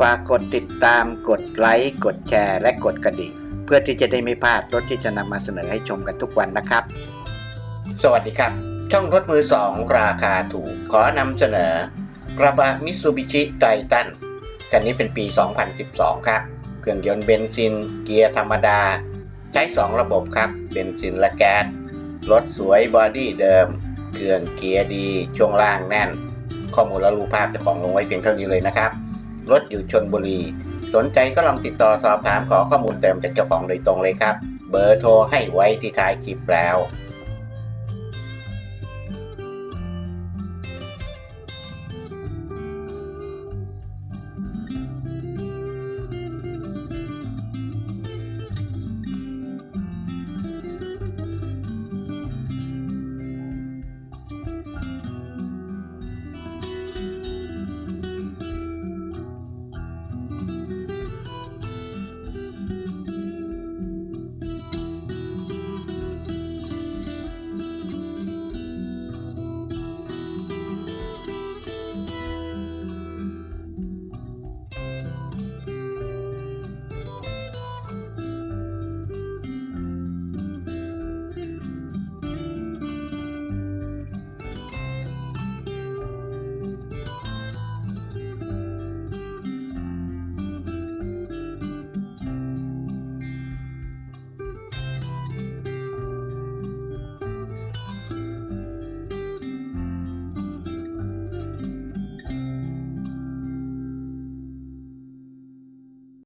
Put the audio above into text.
ฝากกดติดตามกดไลค์ กดแชร์ และกดกระดิ่ง เพื่อที่จะได้ไม่พลาดรถที่จะนำมาเสนอให้ชมกันทุกวันนะครับ สวัสดีครับ ช่องรถมือสองราคาถูก ขอนำเสนอกระบะมิ t ซูบิชิไ i ทันคันนี้เป็นปี 2012 ครับ เครื่องยนต์เบนซิน เกียร์ธรรมดา ใช้ 2 ระบบครับ เบนซินและแก๊ส รถสวยบอดี้เดิม เครื่องเกียร์ดี ช่วงล่างแน่น ข้อมูลและรูปภาพจ้าของลงไว้เพียงเท่านี้เลยนะครับ รถอยู่ชนบุรี สนใจก็ลองติดต่อสอบถามขอข้อมูลเติมจากเจ้าของโดยตรงเลยครับ เบอร์โทรให้ไว้ที่ท้ายคลิปแล้ว